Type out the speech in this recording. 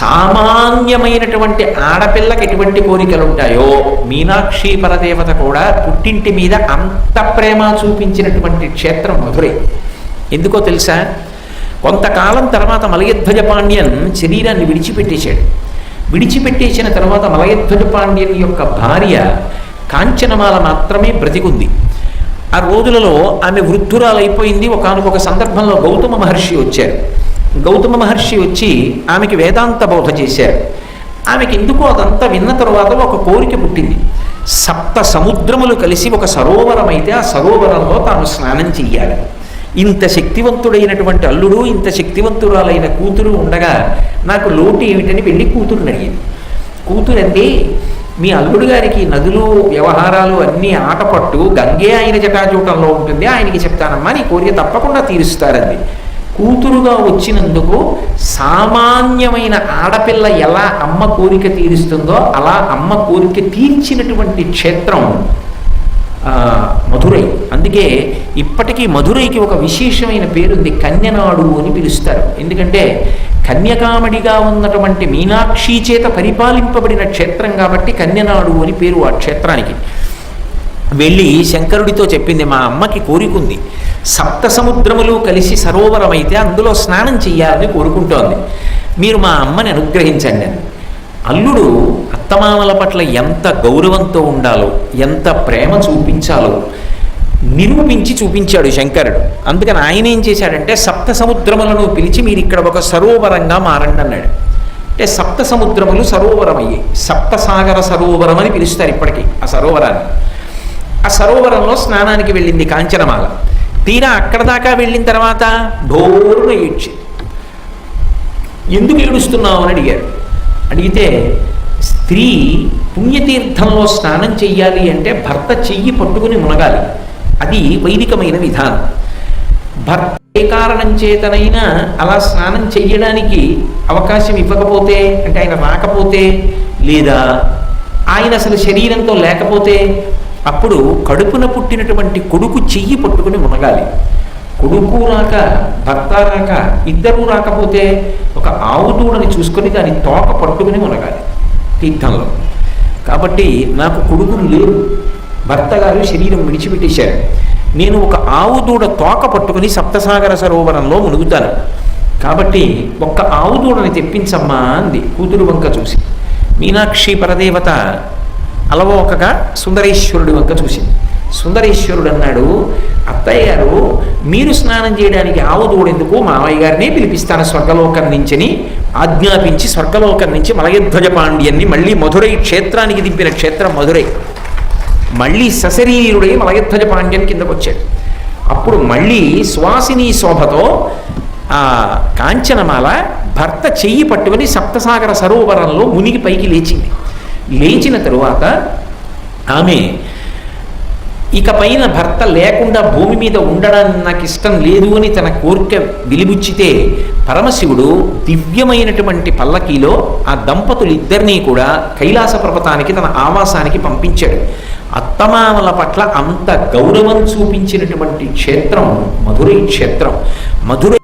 సామాన్యమైనటువంటి ఆడపిల్లకి ఎటువంటి కోరికలు ఉంటాయో మీనాక్షి పరదేవత కూడా పుట్టింటి మీద అంత ప్రేమ చూపించినటువంటి క్షేత్రం మధురై. ఎందుకో తెలుసా? కొంతకాలం తర్వాత మలయధ్వజ పాండ్యన్ శరీరాన్ని విడిచిపెట్టేశాడు. విడిచిపెట్టేసిన తర్వాత మలయధ్వజ పాండ్యన్ యొక్క భార్య కాంచనమాల మాత్రమే బ్రతికుంది. ఆ రోజులలో ఆమె వృద్ధురాలైపోయింది. ఒకనొక సందర్భంలో గౌతమ మహర్షి వచ్చారు. గౌతమ మహర్షి వచ్చి ఆమెకి వేదాంత బోధ చేశారు. ఆమెకి ఎందుకో అదంతా విన్న తర్వాత ఒక కోరిక పుట్టింది. సప్త సముద్రములు కలిసి ఒక సరోవరం అయితే ఆ సరోవరంలో తాను స్నానం చెయ్యాలి. ఇంత శక్తివంతుడైనటువంటి అల్లుడు ఇంత శక్తివంతురాలైన కూతురు ఉండగా నాకు లోటు ఏమిటని వెళ్ళి కూతురుని అడిగింది. కూతురండి మీ అల్లుడు గారికి నదులు వ్యవహారాలు అన్నీ ఆటపట్టు గంగే ఆయన జటాజూటంలో ఉంటుంది ఆయనకి చెప్తానమ్మా నీ కోరిక తప్పకుండా తీరుస్తారండి కూతురుగా వచ్చినందుకు సామాన్యమైన ఆడపిల్ల ఎలా అమ్మ కోరిక తీరుస్తుందో అలా అమ్మ కోరిక తీర్చినటువంటి క్షేత్రం మధురై. అందుకే ఇప్పటికీ మధురైకి ఒక విశేషమైన పేరుంది కన్యనాడు అని పిలుస్తారు. ఎందుకంటే కన్యకామడిగా ఉన్నటువంటి మీనాక్షి చేత పరిపాలింపబడిన క్షేత్రం కాబట్టి కన్యనాడు అని పేరు ఆ క్షేత్రానికి. వెళ్ళి శంకరుడితో చెప్పింది మా అమ్మకి కోరికుంది సప్త సముద్రములు కలిసి సరోవరం అయితే అందులో స్నానం చెయ్యాలని కోరుకుంటోంది. మీరు మా అమ్మని అనుగ్రహించండి అని. అల్లుడు అత్తమామల పట్ల ఎంత గౌరవంతో ఉండాలో ఎంత ప్రేమ చూపించాలో నిరూపించి చూపించాడు శంకరుడు. అందుకని ఆయన ఏం చేశాడంటే సప్త సముద్రములను పిలిచి మీరు ఇక్కడ ఒక సరోవరంగా మారండి అన్నాడు. అంటే సప్త సముద్రములు సరోవరం సప్తసాగర సరోవరం అని పిలుస్తారు ఇప్పటికీ ఆ సరోవరాన్ని. ఆ సరోవరంలో స్నానానికి వెళ్ళింది కాంచనమాల. తీరా అక్కడ దాకా వెళ్ళిన తర్వాత డోరున ఏడ్చింది ఎందుకు ఏడుస్తున్నావు? అని అడిగాడు. అడిగితే స్త్రీ పుణ్యతీర్థంలో స్నానం చెయ్యాలి అంటే భర్త చెయ్యి పట్టుకుని మునగాలి. అది వైదికమైన విధానం. భర్త ఏ కారణం చేతనైనా అలా స్నానం చెయ్యడానికి అవకాశం ఇవ్వకపోతే అంటే ఆయన రాకపోతే లేదా ఆయన అసలు శరీరంతో లేకపోతే అప్పుడు కడుపున పుట్టినటువంటి కొడుకు చెయ్యి పట్టుకుని మునగాలి. కొడుకు రాక భర్త రాక ఇద్దరూ రాకపోతే ఒక ఆవు దూడని చూసుకొని దాని తోక పట్టుకుని మునగాలి తీర్థంలో. కాబట్టి నాకు కొడుకులు లేరు. భర్త గారు శరీరం విడిచిపెట్టేశారు. నేను ఒక ఆవు దూడ తోక పట్టుకుని సప్తసాగర సరోవరంలో మునుగుతాను. కాబట్టి ఒక్క ఆవు దూడని తెప్పించమ్మా అంది. కూతురు వంక చూసి. మీనాక్షి పరదేవత అలవోకగా సుందరేశ్వరుడి వంక చూసింది. సుందరేశ్వరుడు అన్నాడు అత్తయ్య గారు మీరు స్నానం చేయడానికి ఆవు దూడెందుకు మామయ్య గారిని పిలిపిస్తాను స్వర్గలోకం నుంచిని? ఆజ్ఞాపించి స్వర్గలోకం నుంచి మలయధ్వజ పాండ్యన్ని మళ్ళీ మధురై క్షేత్రానికి దింపిన క్షేత్రం మధురై. మళ్ళీ సశరీరుడై మలయధ్వజ పాండ్యన్ కిందకు వచ్చాడు అప్పుడు మళ్ళీ సువాసిని శోభతో ఆ కాంచనమాల భర్త చెయ్యి పట్టుకుని సప్తసాగర సరోవరంలో మునిగి పైకి లేచింది. లేచిన తరువాత ఆమె ఇక పైన భర్త లేకుండా భూమి మీద ఉండడానికి నాకు ఇష్టం లేదు అని తన కోరిక విలిబుచ్చితే పరమశివుడు దివ్యమైనటువంటి పల్లకీలో ఆ దంపతులిద్దరినీ కూడా కైలాస పర్వతానికి తన ఆవాసానికి పంపించాడు. అత్తమామల పట్ల అంత గౌరవం చూపించినటువంటి క్షేత్రం మధురై క్షేత్రం. మధురై